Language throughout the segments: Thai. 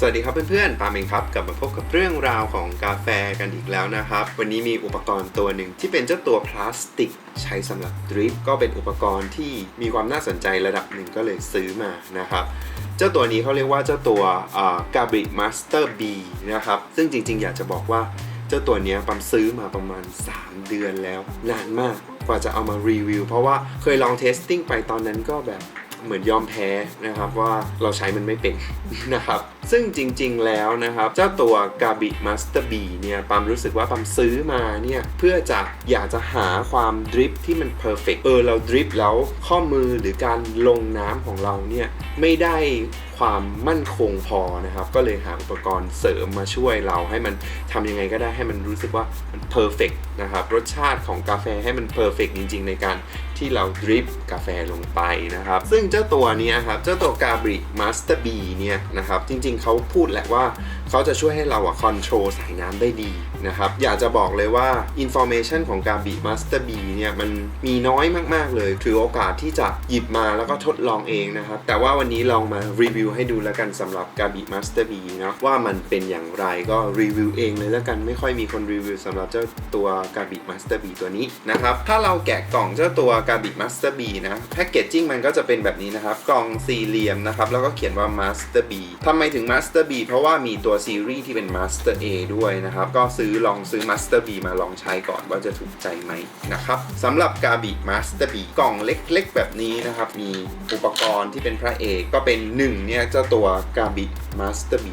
สวัสดีครับเพื่อนๆ ปาเองครับ กลับมาพบกับเรื่องราวของกาแฟกันอีกแล้วนะครับ วันนี้มีอุปกรณ์ตัวหนึ่งที่เป็นเจ้าตัวพลาสติกใช้สำหรับดริปก็เป็นอุปกรณ์ที่มีความน่าสนใจระดับหนึ่งก็เลยซื้อมานะครับ เจ้าตัวนี้เขาเรียกว่าเจ้าตัวกาบริมาสเตอร์บีนะครับ ซึ่งจริงๆ อยากจะบอกว่าเจ้าตัวนี้ปั๊มซื้อมาประมาณ 3 เดือนแล้วนานมากกว่าจะเอามารีวิวเพราะว่าเคยลองเทสติ้งไปตอนนั้นก็แบบเหมือนยอมแพ้นะครับว่าเราใช้มันไม่เป็นนะครับ ซึ่งจริงๆแล้วนะครับ เจ้าตัว g a b i Master B เนี่ยปั๊มรู้สึกว่าปั๊มซื้อมาเนี่ย เพื่อจะอยากจะหาความดริฟที่มันเพอร์เฟกเออเราดริฟแล้วข้อมือหรือการลงน้ำของเราเนี่ยไม่ได้ความมั่นคงพอนะครับ ก็เลยหาอุปกรณ์เสริมมาช่วยเราให้มันทำยังไงก็ได้ให้มันรู้สึกว่ามันเพอร์เฟกนะครับ รสชาติของกาแฟให้มันเพอร์เฟกจริง ๆ ในการที่เราดริปกาแฟลงไปนะครับ ซึ่งเจ้าตัวนี้ครับ เจ้าตัวกาบริมาสเตอร์บีเนี่ยนะครับ จริงๆเขาพูดแหละว่า เขาจะช่วยให้เราอะคอนโทรลสายน้ำได้ดีนะครับ อยากจะบอกเลยว่าอินโฟเมชันของกาบริมาสเตอร์บีเนี่ย มันมีน้อยมากๆเลย ถือโอกาสที่จะหยิบมาแล้วก็ทดลองเองนะครับ แต่ว่าวันนี้ลองมารีวิวให้ดูแล้วกันสำหรับกาบิมาสเตอร์บีเนาะว่ามันเป็นอย่างไรก็รีวิวเองเลยแล้วกันไม่ค่อยมีคนรีวิวสำหรับเจ้าตัวกาบิมาสเตอร์บีตัวนี้นะครับ ถ้าเราแกะกล่องเจ้าตัวกาบิมาสเตอร์บีนะแพคเกจจิ้งมันก็จะเป็นแบบนี้นะครับกล่องสี่เหลี่ยมนะครับแล้วก็เขียนว่า Master B ทำไมถึง Master B เพราะว่ามีตัวซีรีส์ที่เป็น Master A ด้วยนะครับ ก็ซื้อลองซื้อ Master B มาลองใช้ก่อนว่าจะถูกใจไหมนะครับสำหรับกาบิ Master B กล่องเล็กๆ แบบนี้นะครับ มีอุปกรณ์ที่เป็นพระเอกก็เป็นหนึ่งเนี่ยเจ้าตัวกาบิ Master B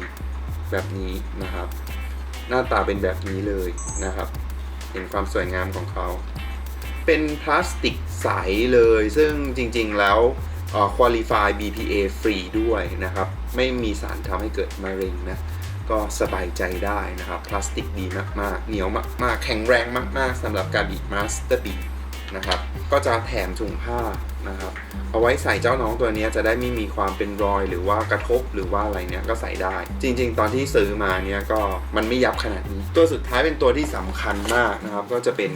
แบบนี้นะครับ หน้าตาเป็นแบบนี้เลยนะครับ เห็นความสวยงามของเขาเป็นพลาสติกใสเลย ซึ่งจริงๆแล้วเอ่อ qualify BPA ฟรีด้วยนะครับ ไม่มีสารทำให้เกิดมะเร็งนะ ก็สบายใจได้นะครับ พลาสติกดีมากๆ เหนียวมากๆ แข็งแรงมากๆสำหรับการบีมาสเตอร์บีนะครับ ก็จะแถมถุงผ้านะครับ เอาไว้ใส่เจ้าน้องตัวนี้จะได้ไม่มีความเป็นรอยหรือว่ากระทบหรือว่าอะไรเนี้ยก็ใส่ได้ จริง ๆ ตอนที่ซื้อมาเนี้ยก็มันไม่ยับขนาดนี้ ตัวสุดท้ายเป็นตัวที่สำคัญมากนะครับ ก็จะเป็น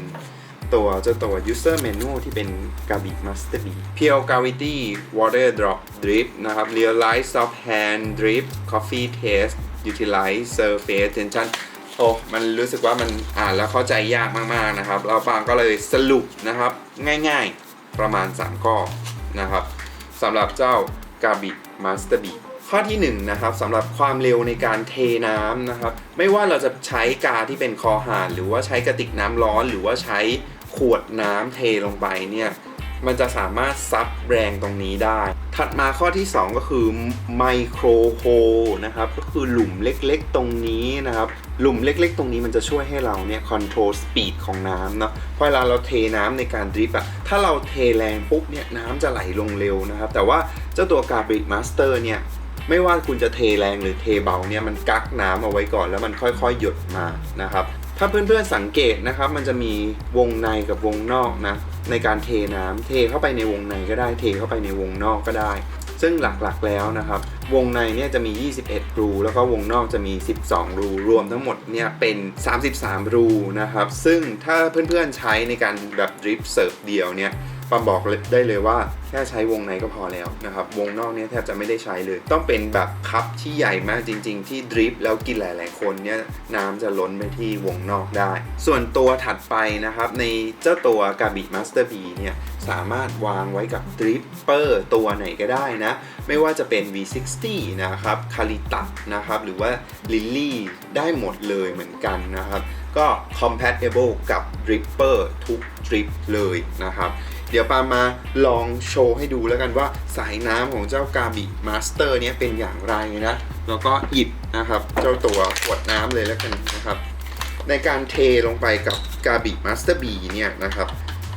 ตัวเจ้าตัว user menu ที่เป็น Gabi Master B Pure Gravity Water Drop Drip นะครับ Realize Soft Hand Drip Coffee Taste Utilize Surface Tension โอ้มันรู้สึกว่ามันอ่านแล้วเข้าใจยากมากๆนะครับ เราฟังก็เลยสรุปนะครับ ง่ายๆประมาณ 3 ข้อนะครับสำหรับเจ้า Gabi Master B ข้อที่1นะครับสำหรับความเร็วในการเทน้ำนะครับ ไม่ว่าเราจะใช้กาที่เป็นคอหานหรือว่าใช้กระติกน้ำร้อน หรือว่าใช้ขวดน้ำเทลงไปเนี่ยมันจะสามารถซับแรงตรงนี้ได้ ถัดมาข้อที่ 2 ก็คือไมโครโฮนะครับก็คือหลุมเล็กๆตรงนี้นะครับหลุมเล็กๆ ตรงนี้มันจะช่วยให้เราเนี่ยคอนโทรลสปีดของน้ำเนาะเพราะเวลาเราเทน้ำในการดริฟอะถ้าเราเทแรงปุ๊บเนี่ยน้ำจะไหลลงเร็วนะครับ แต่ว่าเจ้าตัวกาบริมาสเตอร์เนี่ยไม่ว่าคุณจะเทแรงหรือเทเบาเนี่ยมันกักน้ำเอาไว้ก่อนแล้วมันค่อยๆ หยดมานะครับถ้าเพื่อนๆสังเกตนะครับมันจะมีวงในกับวงนอกนะ ในการเทน้ำเทเข้าไปในวงในก็ได้เทเข้าไปในวงนอกก็ได้ ซึ่งหลักๆแล้วนะครับ วงในเนี่ยจะมี 21 รู แล้วก็วงนอกจะมี 12 รู รวมทั้งหมดเนี่ยเป็น 33 รูนะครับ ซึ่งถ้าเพื่อนๆใช้ในการแบบดริฟเสิร์ฟเดียวเนี่ย ปามบอกได้เลยว่าแค่ใช้วงในก็พอแล้วนะครับ วงนอกเนี่ยแทบจะไม่ได้ใช้เลย ต้องเป็นแบบคัพที่ใหญ่มากจริง ๆ ที่ดริฟแล้วกินหลาย ๆ คนเนี่ยน้ำจะล้นไปที่วงนอกได้ ส่วนตัวถัดไปนะครับ ในเจ้าตัวกาบิมาสเตอร์บีเนี่ยสามารถวางไว้กับดริปเปอร์ตัวไหนก็ได้นะ ไม่ว่าจะเป็น V60 นะครับคาริตะนะครับ หรือว่า Lily ได้หมดเลยเหมือนกันนะครับ ก็ compatible กับ Dripper ทุก drip เลยนะครับ เดี๋ยวปามาลองโชว์ให้ดูแล้วกันว่าสายน้ำของเจ้ากาบิมาสเตอร์เนี้ยเป็นอย่างไรนะ แล้วก็หยิบนะครับ เจ้าตัวขวดน้ำเลยแล้วกันนะครับ ในการเทลงไปกับกาบิมาสเตอร์บีเนี่ยนะครับ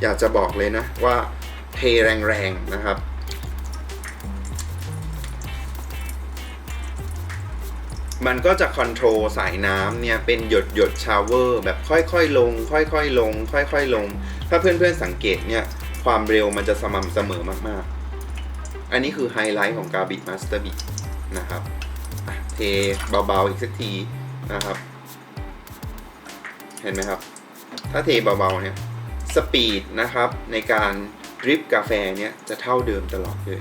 อยากจะบอกเลยนะว่าเทแรงๆนะครับมันก็จะคอนโทรลสายน้ำเนี่ยเป็นหยดหยดชาวเวอร์แบบค่อยๆลง ค่อยๆลง ค่อยๆลง ถ้าเพื่อนๆสังเกตเนี่ย ความเร็วมันจะสม่ำเสมอมากๆ อันนี้คือไฮไลท์ของกาบิมาสเตอร์บีนะครับเทเบาๆอีกสักทีนะครับ เห็นไหมครับ ถ้าเทเบาๆเนี่ยสปีดนะครับในการดริปกาแฟเนี่ยจะเท่าเดิมตลอดเลย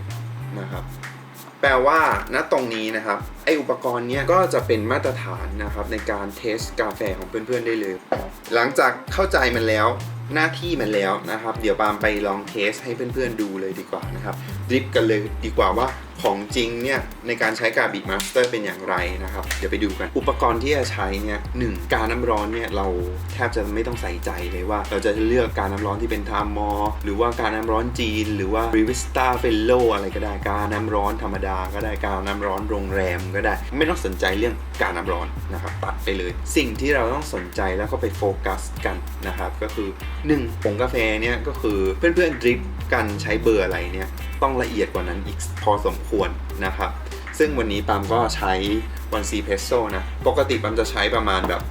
นะครับ แปลว่าณตรงนี้นะครับไออุปกรณ์เนี้ยก็จะเป็นมาตรฐานนะครับในการเทสกาแฟของเพื่อนๆได้เลย หลังจากเข้าใจมันแล้วหน้าที่มันแล้วนะครับ เดี๋ยวปาล์มไปลองเทสให้เพื่อนๆดูเลยดีกว่านะครับดริปกันเลยดีกว่าว่า ของจริงเนี่ยในการใช้กาบิกมาสเตอร์เป็นอย่างไรนะครับ เดี๋ยวไปดูกัน อุปกรณ์ที่จะใช้เนี่ยหนึ่งการน้ำร้อนเนี่ยเราแทบจะไม่ต้องใส่ใจเลยว่า เราจะเลือกการน้ำร้อนที่เป็นทามมอหรือว่าการน้ำร้อนจีน หรือว่าริวิสตาเฟลโลอะไรก็ได้การน้ำร้อนธรรมดาก็ได้การน้ำร้อนโรงแรมก็ได้ ไม่ต้องสนใจเรื่องการน้ำร้อนนะครับตัดไปเลย สิ่งที่เราต้องสนใจแล้วก็ไปโฟกัสกันนะครับก็คือ1ผงกาแฟเนี่ยก็คือเพื่อนๆดริปกันใช้เบอร์อะไรเนี่ย ต้องละเอียดกว่านั้นอีกพอสมควรนะครับ ซึ่งวันนี้ปามก็ใช้วันซีเพสโซนะ ปกติปามจะใช้ประมาณแบบ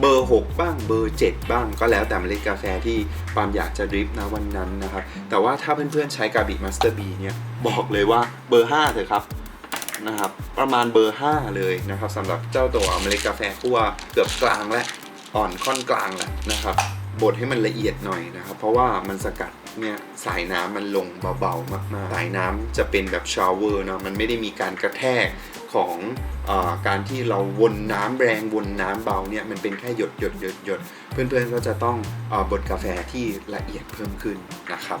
เบอร์ 6 บ้างเบอร์ 7 บ้าง ก็แล้วแต่เมล็ดกาแฟที่ปามอยากจะดริปนะวันนั้นนะครับ แต่ว่าถ้าเพื่อนๆใช้กาบิมาสเตอร์บีเนี่ยบอกเลยว่าเบอร์ 5เถอะครับนะครับ ประมาณเบอร์ 5 เลยนะครับสำหรับเจ้าตัวเมล็ดกาแฟคั่วเกือบกลางและอ่อนค่อนกลางแล้วนะครับบดให้มันละเอียดหน่อยนะครับ เพราะว่ามันสกัด เนี่ยสายน้ำมันลงเบาๆ มากๆ สายน้ำจะเป็นแบบชาวเวอร์เนาะมันไม่ได้มีการกระแทกของอการที่เราวนน้ำแรงวนน้ำเบาเนี่ยมันเป็นแค่หยดหยดหยดหยดเพื่อนๆก็จะต้องอบดกาแฟที่ละเอียดเพิ่มขึ้นนะครับ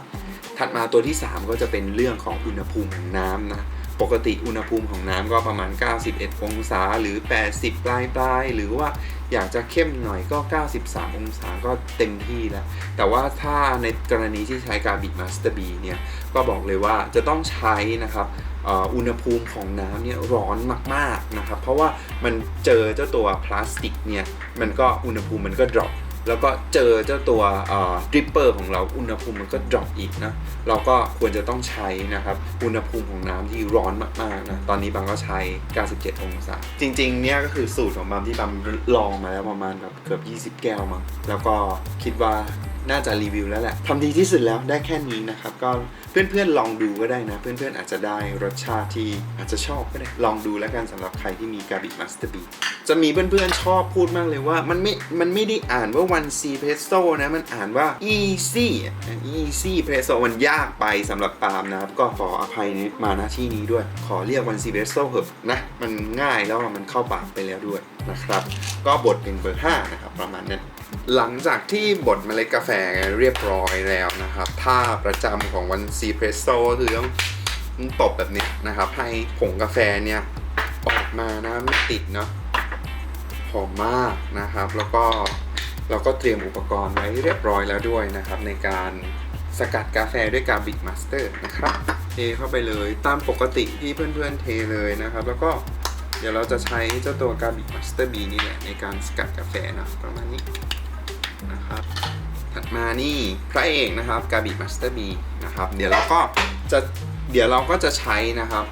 ถัดมาตัวที่ 3 ก็จะเป็นเรื่องของอุณหภูมิของน้ำนะ ปกติอุณหภูมิของน้ำก็ประมาณ 91 องศาหรือ 80 ปลายปลายหรือว่าอยากจะเข้มหน่อยก็ 93 องศาก็เต็มที่แล้ว แต่ว่าถ้าในกรณีที่ใช้การบิดมาสเตอร์บีเนี่ย ก็บอกเลยว่าจะต้องใช้นะครับอุณหภูมิของน้ำเนี่ยร้อนมาก ๆ นะครับ เพราะว่ามันเจอเจ้าตัวพลาสติกเนี่ย มันก็อุณหภูมิมันก็ดรอป แล้วก็เจอเจ้าตัวดริปเปอร์ของเราอุณหภูมิมันก็ดรอปอีกนะเราก็ควรจะต้องใช้นะครับอุณหภูมิของน้ำที่ร้อนมากๆนะตอนนี้บางก็ใช้ 97 องศา จริงๆเนี่ยก็คือสูตรของบางที่บางลองมาแล้วประมาณแบบเกือบ 20 แก้วมั้งแล้วก็คิดว่า น่าจะรีวิวแล้วแหละทำดีที่สุดแล้วได้แค่นี้นะครับ ก็เพื่อนๆลองดูก็ได้นะ เพื่อนๆอาจจะได้รสชาติที่อาจจะชอบก็ได้ ลองดูแล้วกันสำหรับใครที่มีกาบิมาสเตอร์บีจะมีเพื่อนๆชอบพูดมากเลยว่า มันไม่ มันไม่ได้อ่านว่า one c p r e s s o นะ มันอ่านว่า easy easy p r e s s o มันยากไปสำหรับปาล์มนะครับ ก็ขออภัยในมาณที่นี้ด้วย ขอเรียก one c p r e s s o เถอะนะ มันง่ายแล้วมันเข้าปากไปแล้วด้วยนะครับ ก็บดเป็นเบอร์5นะครับประมาณนั้น หลังจากที่บดเมล็ดกาแฟเรียบร้อยแล้วนะครับท่าประจำของวันซีเพรสโซคือต้องตบแบบนี้นะครับ ให้ผงกาแฟเนี่ยออกมานะไม่ติดเนาะหอมมากนะครับ แล้วก็เราก็เตรียมอุปกรณ์ไว้เรียบร้อยแล้วด้วยนะครับ ในการสกัดกาแฟด้วยกาบิกมาสเตอร์นะครับเทเข้าไปเลยตามปกติที่เพื่อนๆเทเลยนะครับ แล้วก็เดี๋ยวเราจะใช้เจ้าตัวกาบิกมาสเตอร์บีนี่แหละในการสกัดกาแฟนะประมาณนี้ นะครับถัดมานี่พระเอกนะครับกาบิมาสเตอร์บีนะครับเดี๋ยวเราก็จะเดี๋ยวเราก็จะใช้นะครับ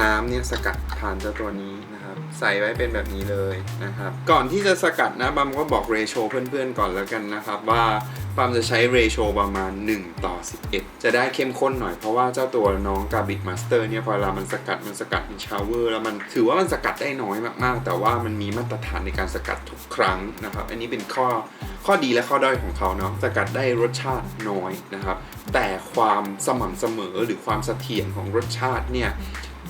น้ำเนี่ยสกัดผ่านเจ้าตัวนี้น ใส่ไว้เป็นแบบนี้เลยนะครับ ก่อนที่จะสกัดนะบัมก็บอกเรโชเพื่อนๆก่อนแล้วกันนะครับ ว่าบัมจะใช้เรโชประมาณ 1 ต่อ 11 จะได้เข้มข้นหน่อยเพราะว่าเจ้าตัวน้องกาบิกมาสเตอร์เนี่ยพอเวลามันสกัดมันสกัดเป็นชาวเวอร์แล้วมันถือว่ามันสกัดได้น้อยมากๆ แต่ว่ามันมีมาตรฐานในการสกัดทุกครั้งนะครับ อันนี้เป็นข้อข้อดีและข้อด้อยของเขาเนาะสกัดได้รสชาติน้อยนะครับ แต่ความสม่ำเสมอหรือความเสถียรของรสชาติเนี่ย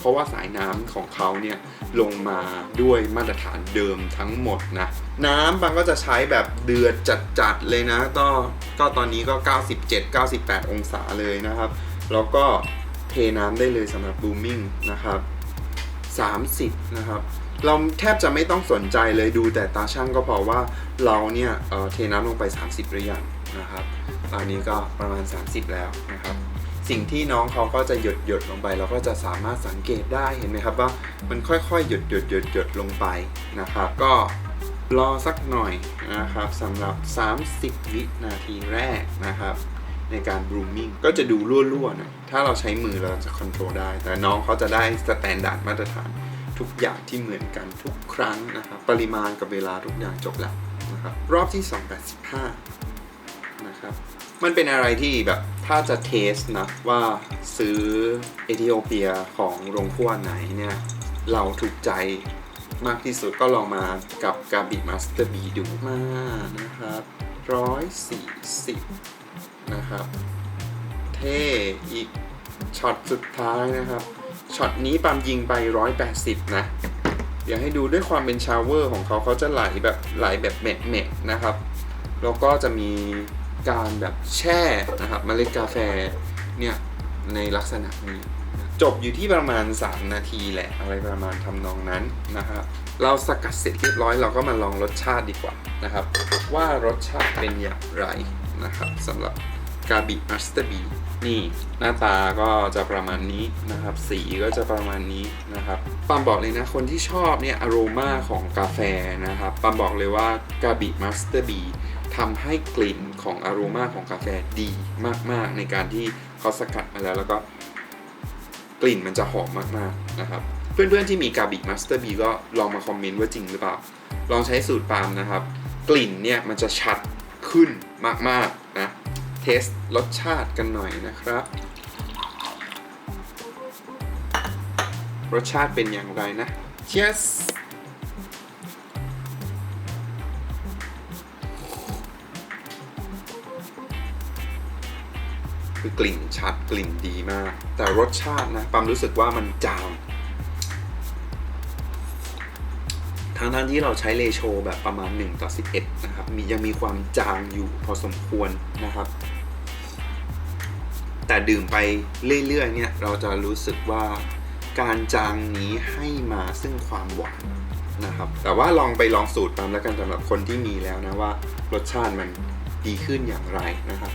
ราะว่าสายน้ำของเขาเนี่ยลงมาด้วยมาตรฐานเดิมทั้งหมดนะ น้ำบางก็จะใช้แบบเดือดจัดๆเลยนะ ก็ก็ตอนนี้ก็ 97 98 องศาเลยนะครับ แล้วก็เทน้ำได้เลยสำหรับบูมมิ่งนะครับ 30 นะครับเราแทบจะไม่ต้องสนใจเลยดูแต่ตาช่างก็พอว่าเราเนี่ยเออเทน้ำลงไป 30 หรือยังนะครับ ตอนนี้ก็ประมาณ 30 แล้วนะครับ สิ่งที่น้องเขาก็จะหยดหยดลงไป เราก็จะสามารถสังเกตได้เห็นไหมครับว่ามันค่อยๆ หยดหยดหยดหยดลงไปนะครับ ก็รอสักหน่อยนะครับสำหรับ 30 วินาทีแรกนะครับในการ grooming ก็จะดูรั่วๆหน่อยถ้าเราใช้มือเราจะ control ได้ แต่น้องเขาจะได้สแตนดาร์ดมาตรฐาน ทุกอย่างที่เหมือนกันทุกครั้งนะครับ ปริมาณกับเวลาทุกอย่างจบแล้วนะครับ รอบที่ 285 นะครับ มันเป็นอะไรที่แบบ ถ้าจะเทสนะว่าซื้อเอธิโอเปียของโรงคั่วไหนเนี่ย เราถูกใจมากที่สุดก็ลองมากับกาบิมาสเตอร์บีดูมานะครับร้อยสี่สิบนะครับ เท่อีกช็อตสุดท้ายนะครับช็อตนี้ปามยิงไป 180 นะ เดี๋ยวให้ดูด้วยความเป็นชาวเวอร์ของเขาเขาจะไหลแบบไหลแบบเม็ดๆนะครับ แล้วก็จะมี การแบบแช่นะครับเมล็ดกาแฟเนี่ยในลักษณะนี้จบอยู่ที่ประมาณ 3 นาทีแหละอะไรประมาณทำนองนั้นนะครับเราสกัดเสร็จเรียบร้อยเราก็มาลองรสชาติดีกว่านะครับ ว่ารสชาติเป็นอย่างไรนะครับสำหรับกาบิมัสเตอร์บีนี่หน้าตาก็จะประมาณนี้นะครับ สีก็จะประมาณนี้นะครับปามบอกเลยนะคนที่ชอบเนี่ยอโรมาของกาแฟนะครับปามบอกเลยว่ากาบิมัสเตอร์บี ทำให้กลิ่นของอโรมาของกาแฟดีมากๆ ในการที่เขาสกัดมาแล้วแล้วก็กลิ่นมันจะหอมมากๆนะครับ เพื่อนๆที่มีกาบิมาสเตอร์บีก็ลองมาคอมเมนต์ว่าจริงหรือเปล่า ลองใช้สูตรปาล์มนะครับ กลิ่นเนี่ยมันจะชัดขึ้นมากๆนะเทสรสชาติกันหน่อยนะครับ รสชาติเป็นอย่างไรนะ Cheers กลิ่นชัดกลิ่นดีมาก แต่รสชาตินะปั๊มรู้สึกว่ามันจางทั้งทั้งๆที่เราใช้เลโชแบบประมาณ 1 ต่อ 11 นะครับ มียังมีความจางอยู่พอสมควรนะครับ แต่ดื่มไปเรื่อยๆเนี่ยเราจะรู้สึกว่าการจางนี้ให้มาซึ่งความหวานนะครับ แต่ว่าลองไปลองสูตรตามแล้วกันสำหรับคนที่มีแล้วนะว่ารสชาติมันดีขึ้นอย่างไรนะครับ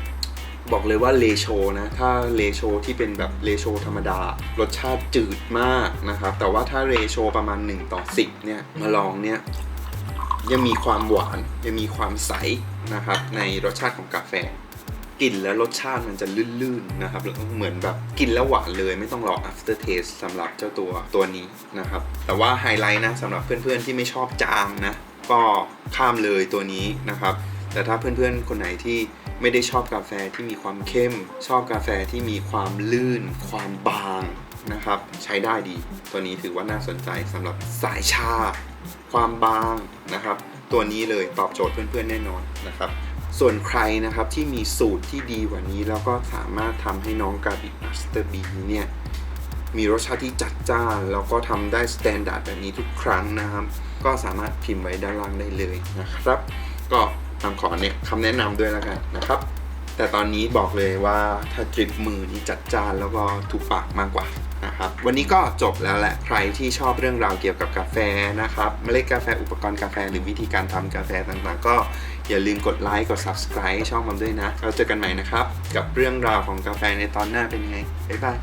บอกเลยว่าเลโชนะ ถ้าเลโชที่เป็นแบบเลโชธรรมดา รสชาติจืดมากนะครับ แต่ว่าถ้าเลโชประมาณ 1 ต่อ 10 เนี่ย มาลองเนี่ย ยังมีความหวาน ยังมีความใสนะครับ ในรสชาติของกาแฟกลิ่นและรสชาติมันจะลื่นๆนะครับแล้วก็เหมือนแบบกินแล้วหวานเลยไม่ต้องรอ after taste สำหรับเจ้าตัวตัวนี้นะครับ แต่ว่าไฮไลท์นะสำหรับเพื่อนๆที่ไม่ชอบจางนะ ก็ข้ามเลยตัวนี้นะครับ แต่ถ้าเพื่อนๆ คนไหนที่ไม่ได้ชอบกาแฟที่มีความเข้ม ชอบกาแฟที่มีความลื่น ความบางนะครับ ใช้ได้ดี ตัวนี้ถือว่าน่าสนใจสำหรับสายชา ความบางนะครับ ตัวนี้เลยตอบโจทย์เพื่อนๆ แน่นอนนะครับส่วนใครนะครับที่มีสูตรที่ดีกว่านี้แล้วก็สามารถทำให้น้องกาบิมาสเตอร์บีเนี่ยมีรสชาติที่จัดจ้านแล้วก็ทำได้สแตนดาร์ดแบบนี้ทุกครั้งนะครับ ก็สามารถพิมพ์ไว้ด้านล่างได้เลยนะครับ ก็ ตามขอเนี่ยคำแนะนำด้วยแล้วกันนะครับ แต่ตอนนี้บอกเลยว่าถ้าดริปมือนี่จัดจานแล้วก็ถูกปากมากกว่านะครับวันนี้ก็จบแล้วแหละใครที่ชอบเรื่องราวเกี่ยวกับกาแฟนะครับเมล็ดกาแฟอุปกรณ์กาแฟหรือวิธีการทำกาแฟต่างๆ ก็อย่าลืมกดไลค์กด subscribe ช่องมันด้วยนะเราเจอกันใหม่นะครับ กับเรื่องราวของกาแฟในตอนหน้าเป็นยังไงบ๊ายบาย